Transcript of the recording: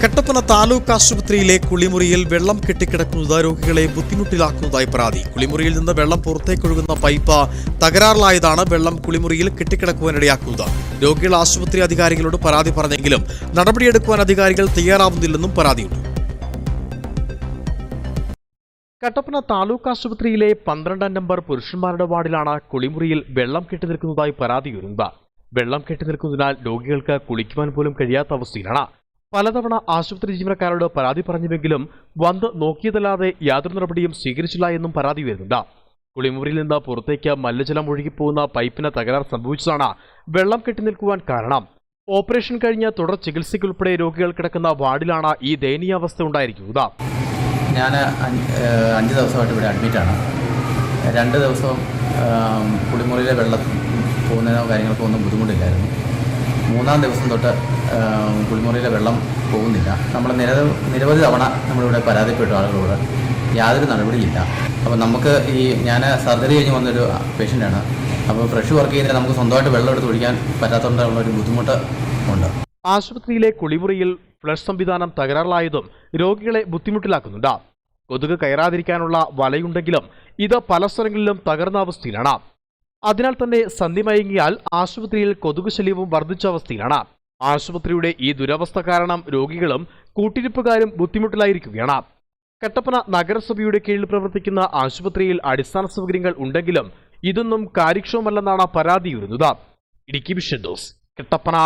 കട്ടപ്പന താലൂക്ക് ആശുപത്രിയിലെ കുളിമുറിയിൽ വെള്ളം കെട്ടിക്കിടക്കുന്നത് രോഗികളെ ബുദ്ധിമുട്ടിലാക്കുന്നതായി പരാതി. കുളിമുറിയിൽ നിന്ന് വെള്ളം പുറത്തേക്കൊഴുകുന്ന പൈപ്പ് തകരാറിലായതാണ് വെള്ളം കുളിമുറിയിൽ കെട്ടിക്കിടക്കുവാനിടയാക്കുന്നത്. രോഗികൾ ആശുപത്രി അധികാരികളോട് പരാതി പറഞ്ഞെങ്കിലും നടപടിയെടുക്കുവാൻ അധികാരികൾ തയ്യാറാവുന്നില്ലെന്നും പരാതിയുണ്ട്. കട്ടപ്പന താലൂക്ക് ആശുപത്രിയിലെ പന്ത്രണ്ടാം നമ്പർ പുരുഷന്മാരുടെ വാർഡിലാണ് കുളിമുറിയിൽ വെള്ളം കെട്ടി നിൽക്കുന്നതായി പരാതി ഉയരുന്നത് വെള്ളം കെട്ടി നിൽക്കുന്നതിനാൽ രോഗികൾക്ക് കുളിക്കുവാൻ പോലും കഴിയാത്ത അവസ്ഥയിലാണ് പലതവണ ആശുപത്രി ജീവനക്കാരോട് പരാതി പറഞ്ഞുവെങ്കിലും വന്ന് നോക്കിയതല്ലാതെ യാതൊരു നടപടിയും സ്വീകരിച്ചില്ല എന്നും പരാതി വരുന്നുണ്ട് കുളിമുറിയിൽ നിന്ന് പുറത്തേക്ക് മല്ലജലം ഒഴുകിപ്പോകുന്ന പൈപ്പിന് തകരാർ സംഭവിച്ചതാണ് വെള്ളം കെട്ടി നിൽക്കുവാൻ കാരണം. ഓപ്പറേഷൻ കഴിഞ്ഞ തുടർ ചികിത്സയ്ക്കുൾപ്പെടെ രോഗികൾ കിടക്കുന്ന വാർഡിലാണ് ഈ ദയനീയാവസ്ഥ ഉണ്ടായിരിക്കുന്നത്. ഞാൻ അഞ്ച് ദിവസമായിട്ട് ഇവിടെ അഡ്മിറ്റാണ് രണ്ട് ദിവസവും കുളിമുറിയിലെ വെള്ളം പോകുന്നതിനോ കാര്യങ്ങൾക്കോ ഒന്നും ബുദ്ധിമുട്ടില്ലായിരുന്നു. മൂന്നാം ദിവസം തൊട്ട് കുളിമുറിയിലെ വെള്ളം പോകുന്നില്ല. നമ്മൾ നിര നിരവധി തവണ നമ്മളിവിടെ പരാതിപ്പെട്ടു ആളുകളോട് യാതൊരു നടപടിയില്ല. അപ്പോൾ നമുക്ക് ഈ ഞാൻ സർജറി കഴിഞ്ഞ് വന്നൊരു പേഷ്യന്റാണ്. അപ്പോൾ ഫ്രഷ് വർക്ക് ചെയ്യുന്നതിന് നമുക്ക് സ്വന്തമായിട്ട് വെള്ളം എടുത്ത് ഒഴിക്കാൻ പറ്റാത്തതുകൊണ്ടുള്ള ഒരു ബുദ്ധിമുട്ട് ഉണ്ട്. ആശുപത്രിയിലെ കുളിമുറിയിൽ ഫ്ലഷ് സംവിധാനം തകരാറിലായതും രോഗികളെ ബുദ്ധിമുട്ടിലാക്കുന്നുണ്ട്. കൊതുക് കയറാതിരിക്കാനുള്ള വലയുണ്ടെങ്കിലും ഇത് പല സ്ഥലങ്ങളിലും തകർന്ന അവസ്ഥയിലാണ്. അതിനാൽ തന്നെ സന്ധി മയങ്ങിയാൽ ആശുപത്രിയിൽ കൊതുക് ശല്യവും വർദ്ധിച്ച അവസ്ഥയിലാണ്. ആശുപത്രിയുടെ ഈ ദുരവസ്ഥ കാരണം രോഗികളും കൂട്ടിരിപ്പുകാരും ബുദ്ധിമുട്ടിലായിരിക്കുകയാണ്. കട്ടപ്പന നഗരസഭയുടെ കീഴിൽ പ്രവർത്തിക്കുന്ന ആശുപത്രിയിൽ അടിസ്ഥാന സൗകര്യങ്ങൾ ഉണ്ടെങ്കിലും ഇതൊന്നും കാര്യക്ഷമമല്ലെന്നാണ് പരാതിയുരുന്നത് ഇടുക്കി വിഷൻ കട്ടപ്പന.